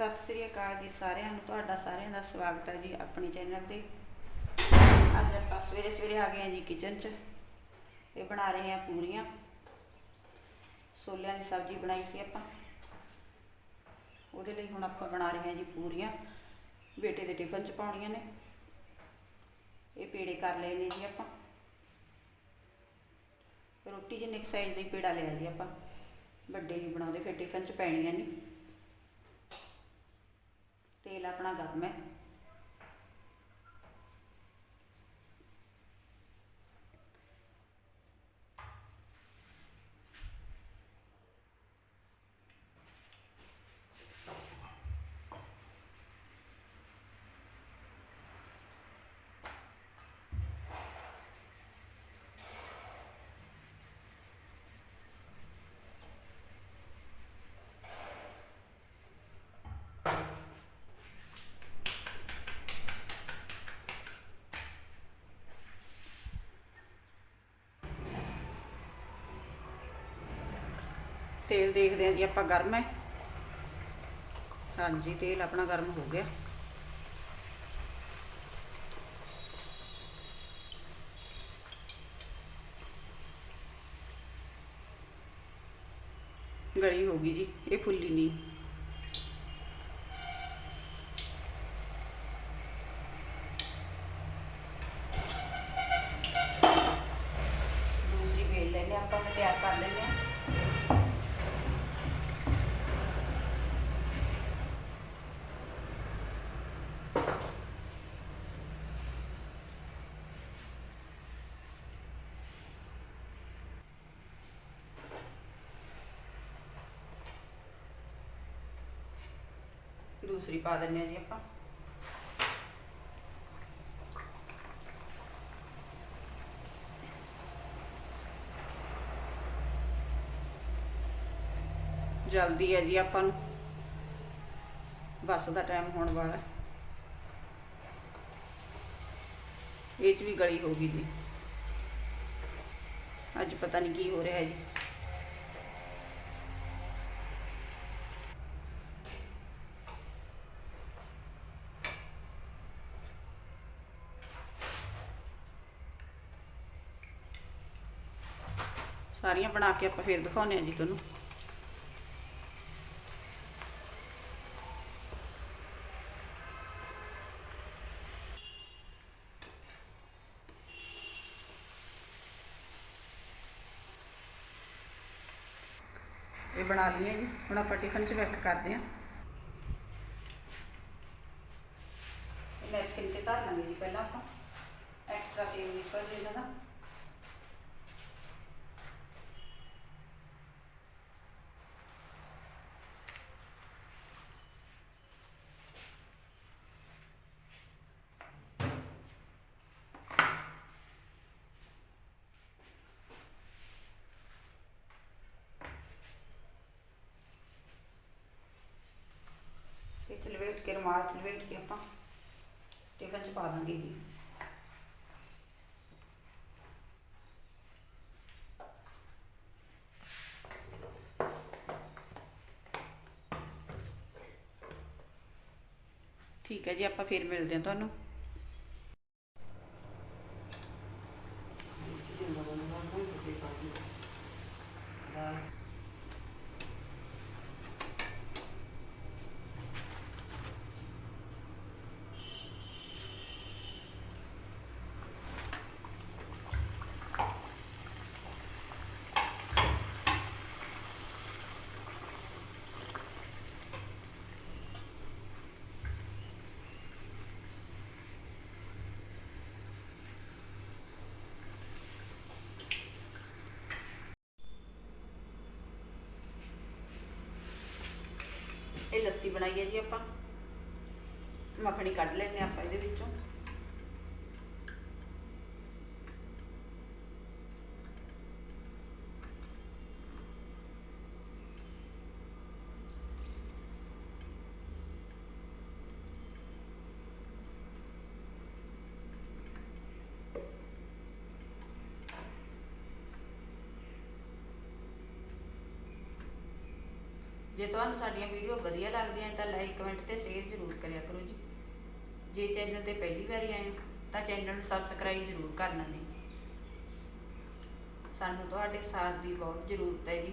ਸਤਿ ਸ੍ਰੀ ਅਕਾਲ ਜੀ ਸਾਰਿਆਂ ਨੂੰ, ਤੁਹਾਡਾ ਸਾਰਿਆਂ ਦਾ ਸਵਾਗਤ ਹੈ ਜੀ ਆਪਣੇ ਚੈਨਲ ਤੇ। ਅੱਜ ਆਪਾਂ ਸਵੇਰੇ ਸਵੇਰੇ ਆ ਗਏ ਹਾਂ ਜੀ ਕਿਚਨ 'ਚ, ਇਹ ਬਣਾ ਰਹੇ ਹਾਂ ਪੂਰੀਆਂ। ਛੋਲਿਆਂ ਦੀ ਸਬਜ਼ੀ ਬਣਾਈ ਸੀ ਆਪਾਂ। ਉਹਦੇ ਲਈ ਹੁਣ ਆਪਾਂ ਬਣਾ ਰਹੇ ਹਾਂ ਜੀ ਪੂਰੀਆਂ। ਬੇਟੇ ਦੇ ਟਿਫਨ 'ਚ ਪਾਉਣੀਆਂ ਨੇ। ਇਹ ਪੇੜੇ ਕਰ ਲਏ ਨੇ ਜੀ ਆਪਾਂ। ਰੋਟੀ ਜਿੰਨੇ ਕੁ ਸਾਈਜ਼ ਦਾ ਪੇੜਾ ਲਿਆ ਜੀ ਆਪਾਂ। ਵੱਡੇ ਨਹੀਂ ਬਣਾਉਂਦੇ, ਫਿਰ ਟਿਫਨ 'ਚ ਪੈਣੀਆਂ ਨਹੀਂ। ਤੇਲ ਆਪਣਾ ਗਰਮ ਹੈ। ਤੇਲ ਦੇਖਦੇ ਹਾਂ ਜੀ, ਆਪਾਂ ਗਰਮ ਹੈ। ਹਾਂਜੀ, ਤੇਲ ਆਪਣਾ ਗਰਮ ਹੋ ਗਿਆ। ਗਲੀ ਹੋ ਗਈ ਜੀ, ਇਹ ਫੁੱਲੀ ਨਹੀਂ ਦੂਸਰੀ ਵੇਲ ਲੈਨੇ ਆਪਾਂ ਤੇ ਤਿਆਰ ਕਰ ਲੈਨੇ ਦੂਸਰੀ ਪਾ ਦਿੰਨੇ ਆ ਜੀ ਆਪਾਂ। ਜਲਦੀ ਹੈ ਜੀ ਆਪਾਂ ਨੂੰ। ਬੱਸ ਦਾ ਟਾਈਮ ਹੋਣ ਵਾਲਾ ਇਹ 'ਚ ਵੀ ਗਲੀ ਹੋ ਗਈ ਜੀ। ਅੱਜ ਪਤਾ ਨਹੀਂ ਕੀ ਹੋ ਰਿਹਾ ਹੈ ਜੀ। ਸਾਰੀਆਂ ਬਣਾ ਕੇ ਆਪਾਂ ਫੇਰ ਦਿਖਾਉਂਦੇ ਹਾਂ ਜੀ ਤੁਹਾਨੂੰ। ਇਹ ਬਣਾ ਲਈਏ ਜੀ। ਹੁਣ ਆਪਾਂ ਟਿਫਨ 'ਚ ਪੈਕ ਕਰਦੇ ਹਾਂ। ਇਹ ਨੈਪਕਿਨ ਤੇ ਧਰ ਲਾਂਗੇ ਜੀ ਪਹਿਲਾਂ ਆਪਾਂ। ਐਕਸਟਰਾ ਤੇਲ ਨਿਕਲ ਜੇ ਇਹਨਾਂ ਲਵੇਟ ਕੇ, ਰੁਮਾਲ ਚ ਲਵੇਟ ਕੇ ਆਪਾਂ ਟਿਫਨ ਚ ਪਾ ਦਾਂਗੇ ਜੀ। ਠੀਕ ਹੈ ਜੀ, ਆਪਾਂ ਫਿਰ ਮਿਲਦੇ ਹਾਂ ਤੁਹਾਨੂੰ ਇਹ ਲੱਸੀ ਬਣਾਈ ਹੈ ਜੀ ਆਪਾਂ। ਮੱਖਣੀ ਕੱਢ ਲੈਣੇ ਆਪਾਂ ਇਹਦੇ ਵਿੱਚੋਂ। ਜੇ ਤੁਹਾਨੂੰ ਸਾਡੀਆਂ ਵੀਡੀਓ ਵਧੀਆ ਲੱਗਦੀਆਂ ਤਾਂ ਲਾਈਕ ਕਮੈਂਟ ਤੇ ਸ਼ੇਅਰ ਜ਼ਰੂਰ ਕਰਿਆ ਕਰੋ ਜੀ। ਜੇ ਚੈਨਲ ਤੇ ਪਹਿਲੀ ਵਾਰੀ ਆਏ ਹੋ, ਤਾਂ ਚੈਨਲ ਨੂੰ ਸਬਸਕ੍ਰਾਈਬ ਜ਼ਰੂਰ ਕਰਨਾ ਜੀ। ਸਾਨੂੰ ਤੁਹਾਡੇ ਸਾਥ ਦੀ ਬਹੁਤ ਜ਼ਰੂਰਤ ਹੈ ਜੀ।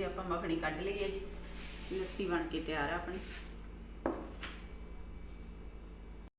ਇਹ ਆਪਾਂ ਮੱਖਣੀ ਕੱਢ ਲਈਏ ਜੀ ਲੱਸੀ ਬਣ ਕੇ ਤਿਆਰ ਆ ਆਪਣੀ।